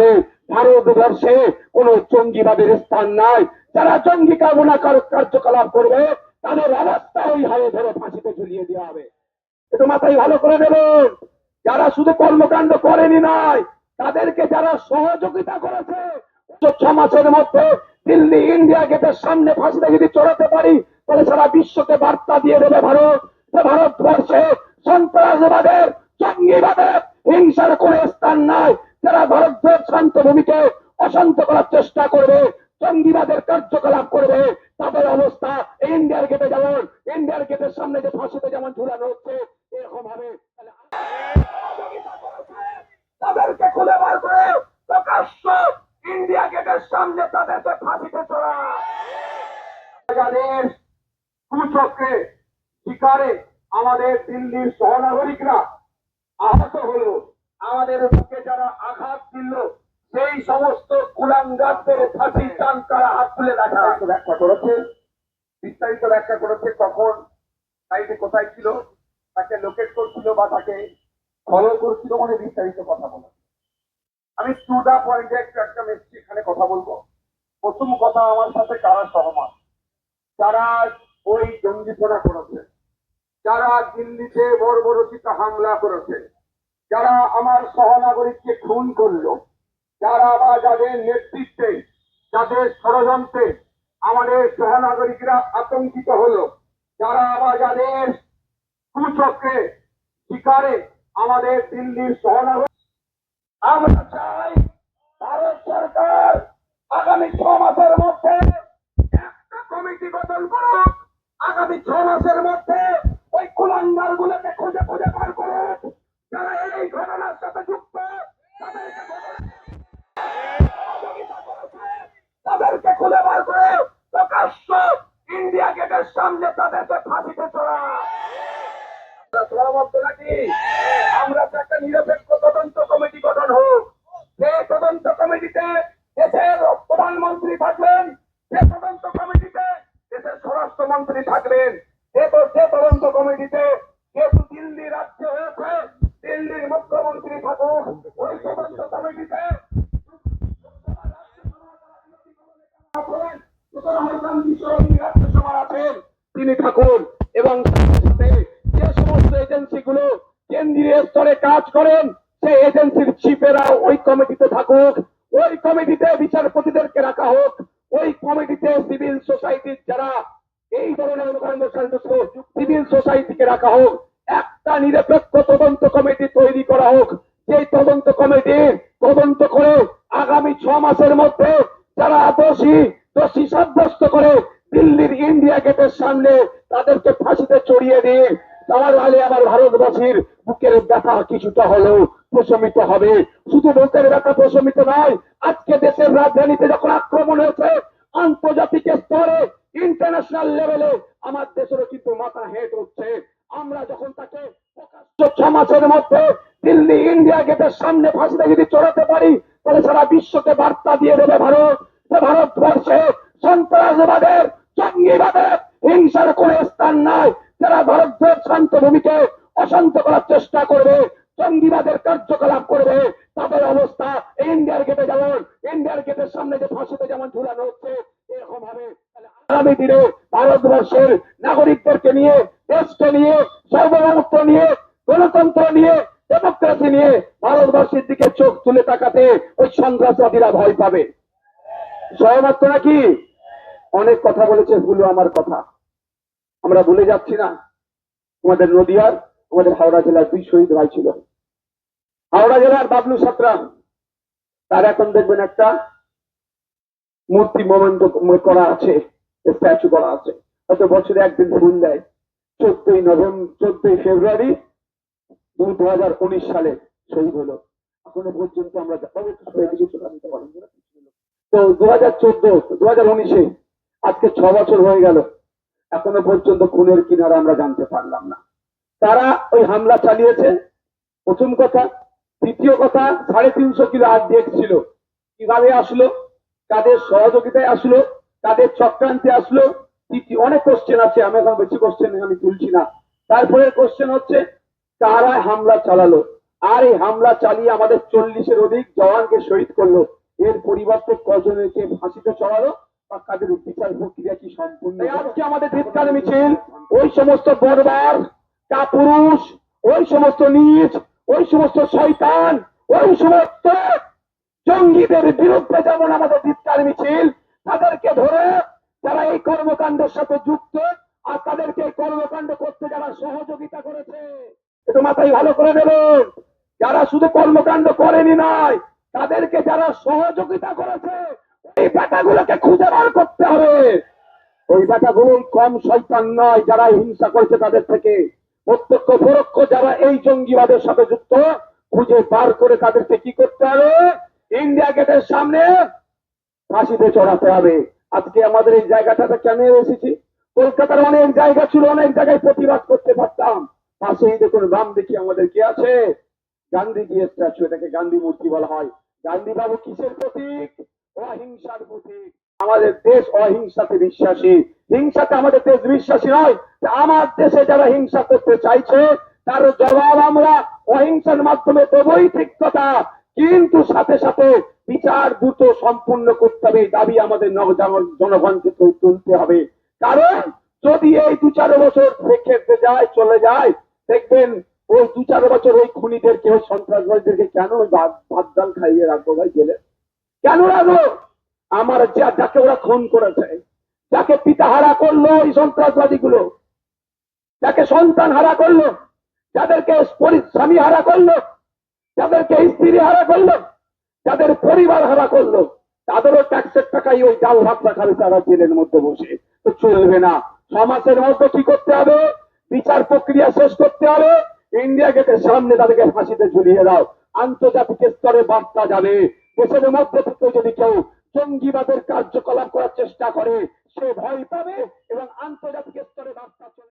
হবে ভারতবর্ষে কোন জঙ্গিবাদের স্থান নাই। যারা জঙ্গি কামনা কার- কার্যকলাপ করবে, তাদের অবস্থা ওই হারে ধরে ফাঁসিতে ঝুলিয়ে দেওয়া হবে। একটু মাথায় ভালো করে দেবেন যারা শুধু কর্মকাণ্ড করেনি নয় তাদেরকে যারা সহযোগিতা করেছে ছ মাসের মধ্যে দিল্লি, ইন্ডিয়া গেটের সামনে ফাঁসিতে যদি চড়াতে পারি, তাহলে সারা বিশ্বকে বার্তা দিয়ে দেবে ভারত ভারতবর্ষে সন্ত্রাসবাদের, জঙ্গিবাদের হিংসার কোন স্থান নাই। ভূমিকে অশান্ত করার চেষ্টা করবে, জঙ্গিবাদের কার্যকলাপ করবে, তাদের অবস্থা ইন্ডিয়ার গেটে যেমন, ইন্ডিয়ার গেটের সামনে যে ফাঁসিতে যেমন ঝুলানো হচ্ছে, এরকম হবে তাদেরকে খুলে বার করে প্রকাশ্য ইন্ডিয়া গেটের সামনে তাদেরকে ফাঁসিতে চড়া। কুচক্রে, শিকারে আমাদের দিল্লির সহনাগরিকরা আহত হলো। আমাদের বুকে যারা আঘাত দিল সেই সমস্ত কুলাঙ্গারদের ফাঁসি চান তারা হাত তুলে দেখা। ব্যাখ্যা করেছে। বিস্তারিত ব্যাখ্যা করেছে কখন সাইডে কোথায় ছিল, তাকে লোকেট করছিল বা তাকে ফলো করছিল মানে বিস্তারিত কথা বলা। আমি টু দা পয়েন্টে একটু একটা মেসছি এখানে কথা বলব। প্রথম কথা আমার সাথে কারা সহমত? যারা ওই জঙ্গিপনা করেছে, যারা দিল্লিতে বর্বরচিত হামলা করেছে, যারা আমার সহনাগরিককে খুন করল যারা বা যাদের নেতৃত্বে, যাদের ষড়যন্ত্রে আমাদের সহনাগরিকরা আতঙ্কিত হলো, যারা বা যাদের কুচক্রে শিকারে আমাদের দিল্লির সহনাগরিক, আমরা চাই ভারত সরকার আগামী ছ মাসের মধ্যে একটা কমিটি গঠন করুক। আগামী ছ মাসের প্রকাশ্য ইন্ডিয়া গেটের সামনে তাদেরকে ফাঁসিতে চড়া আমরা একটা নিরপেক্ষ তদন্ত কমিটি গঠন হোক। সেই তদন্ত কমিটিতে দেশের প্রধানমন্ত্রী থাকবেন সে তদন্ত কমিটিতে দেশের স্বরাষ্ট্রমন্ত্রী থাকবেন তো সে তদন্ত কমিটিতে যেহেতু দিল্লি রাজ্য হয়েছে, দিল্লির মুখ্যমন্ত্রী থাকুক, ওই তদন্ত কমিটিতে তিনি থাকুন এবং যে সমস্ত এজেন্সি গুলো কেন্দ্রীয় স্তরে কাজ করেন, সেই এজেন্সির চিফেরা ওই কমিটিতে থাকুক। ওই কমিটিতে বিচারপতিদেরকে রাখা হোক। ওই কমিটিতে সিভিল সোসাইটির যারা এই ধরনের সিভিল সোসাইটিকে রাখা হোক, একটা নিরপেক্ষ তদন্ত কমিটি তৈরি করা হোক। সেই তদন্ত কমিটি তদন্ত করে আগামী ছ মাসের মধ্যে যারা দোষী দোষী সাব্যস্ত করে দিল্লির ইন্ডিয়া গেটের সামনে তাদেরকে ফাঁসিতে চড়িয়ে দিয়ে আমার আলে আমার ভারতবাসীর বুকের ব্যথা কিছুটা হলেও প্রশমিত হবে। শুধু বুকের ব্যথা প্রশমিত নয়, আজকে দেশের রাজধানীতে যখন আক্রমণ হয়েছে, আন্তর্জাতিক স্তরে ইন্টারন্যাশনাল লেভেলে আমার দেশেরও কিন্তু মাথা হেট হচ্ছে। আমরা যখন তাকে ছ মাসের মধ্যে দিল্লি, ইন্ডিয়া গেটের সামনে ফাঁসিতে যদি চড়াতে পারি, তাহলে সারা বিশ্বকে বার্তা দিয়ে দেবে ভারত। ভারতবর্ষে সন্ত্রাসবাদের, জঙ্গিবাদের, হিংসার কোন স্থান নাই, যারা ভারতের শান্ত ভূমিকে অশান্ত করার চেষ্টা করবে, জঙ্গিবাদের কার্যকলাপ করবে, তাদের অবস্থা ইন্ডিয়ার গেটে যেমন, ইন্ডিয়ার গেটের সামনে যে ফাঁসিতে যেমন ঝুলানো হচ্ছে, এরকম হবে। আগামী দিনে ভারতবর্ষের নাগরিকদেরকে নিয়ে, দেশকে নিয়ে, সার্বভৌমত্ব নিয়ে, গণতন্ত্র নিয়ে ডেমোক্রেসি নিয়ে ভারতবর্ষের দিকে চোখ তুলে তাকাতে ওই সন্ত্রাসবাদীরা ভয় পাবে। সহমত নাকি? অনেক কথা বলেছে, ভুলো আমার কথা। আমরা ভুলে যাচ্ছি না। তোমাদের নদিয়ার আমাদের হাওড়া জেলার দুই শহীদ ভাই ছিল। হাওড়া জেলার বাবলু সাতরাম তার এখন দেখবেন একটা মূর্তি মোমেন্ট করা আছে, স্ট্যাচু করা আছে। হয়তো বছরে একদিন ফুল দেয়। চোদ্দই নভেম্বর চোদ্দই ফেব্রুয়ারি দু হাজার উনিশ সালে শহীদ হলো। এখনও পর্যন্ত আমরা অবশ্য শহীদ কিছু জানতে পারি না। তো দু হাজার চোদ্দ দু হাজার উনিশে আজকে ছ বছর হয়ে গেল। এখনও পর্যন্ত খুনের কিনারা আমরা জানতে পারলাম না। তারা ওই হামলা চালিয়েছে। প্রথম কথা। দ্বিতীয় কথা, সাড়ে তিনশো কিলো আর ছিল কীভাবে আসলো? কাদের সহযোগিতায় আসলো? কাদের চক্রান্তে আসলো? তৃতীয় অনেক কোশ্চেন আছে, আমি এখন বেশি কোশ্চেন আমি তুলছি না। তারপরে কোশ্চেন হচ্ছে, কারা হামলা চালালো? আর এই হামলা চালিয়ে আমাদের চল্লিশের অধিক জওয়ানকে শহীদ করল। এর পরিবর্তে কজনকে ফাঁসিতে চড়ালো বা কাদের বিচার প্রক্রিয়া কি সম্পূর্ণ আজকে আমাদের ধিৎকার মিছিল ওই সমস্ত বর্বার কাপুরুষ ওই সমস্ত নিজ ওই সমস্ত শয়তান ওই সমস্ত জঙ্গিদের বিরুদ্ধে যেমন আমাদের ধিৎকার মিছিল তাদেরকে ধরে যারা এই কর্মকাণ্ডের সাথে যুক্ত আর তাদেরকে এই কর্মকাণ্ড করতে যারা সহযোগিতা করেছে একটু মাথায় ভালো করে দেবেন যারা শুধু কর্মকাণ্ড করেনি নয় তাদেরকে যারা সহযোগিতা করেছে এই ব্যাটাগুলোকে খুঁজে বার করতে হবে। ওই ব্যাটাগুলো কম শয়তান নয়, যারা হিংসা করেছে তাদের থেকে। প্রত্যক্ষ পরোক্ষ যারা এই জঙ্গিবাদের সাথে যুক্ত, খুঁজে বার করে তাদেরকে কি করতে হবে? ইন্ডিয়া গেটের সামনে ফাঁসিতে চড়াতে হবে। আজকে আমাদের এই জায়গাটাতে কেন এসেছি? কলকাতার অনেক জায়গা ছিল, অনেক জায়গায় প্রতিবাদ করতে পারতাম। পাশেই দেখুন, বাম দেখি আমাদের কি আছে? গান্ধীজি স্ট্যাচু এটাকে গান্ধী মূর্তি বলা হয়। গান্ধী বাবু কিসের প্রতীক? অহিংসার প্রতীক। আমাদের দেশ অহিংসাতে বিশ্বাসী। হিংসাতে আমাদের দেশ বিশ্বাসী নয়। আমার দেশে যারা হিংসা করতে চাইছে, তার জবাব আমরা অহিংসার মাধ্যমে দেবই ঠিক কথা। কিন্তু সাথে সাথে বিচার দ্রুত সম্পূর্ণ করতে হবে দাবি আমাদের জনগণকে তুলতে হবে। কারণ যদি এই দু চার বছর রেখে যায়, চলে যায়, দেখবেন ওই দু চার বছর ওই খুনিদেরকে ওই সন্ত্রাসবাদীদেরকে কেন ওই ভাত ভাত ডাল খাইয়ে রাখব ভাই জেলে? কেন রাখব? আমার যা যাকে ওরা খুন করেছে, যাকে পিতা হারা করল এই সন্ত্রাসবাদী গুলো যাকে সন্তান হারা করল, যাদেরকে স্বামী হারা করল, যাদেরকে স্ত্রী হারা করল, যাদের পরিবার হারা করল, তাদেরও ট্যাক্সের টাকাই ওই ডাল ভাত খাবে তারা জেলের মধ্যে বসে। তো চলবে না। সমাজের মধ্যে কি করতে হবে? বিচার প্রক্রিয়া শেষ করতে হবে। ইন্ডিয়া গেটের সামনে তাদেরকে ফাঁসিতে ঝুলিয়ে দাও। আন্তর্জাতিক স্তরে বার্তা যাবে দেশের মধ্যে থেকে যদি কেউ জঙ্গিবাদের কার্যকলাপ করার চেষ্টা করে, সে ভয় পাবে এবং আন্তর্জাতিক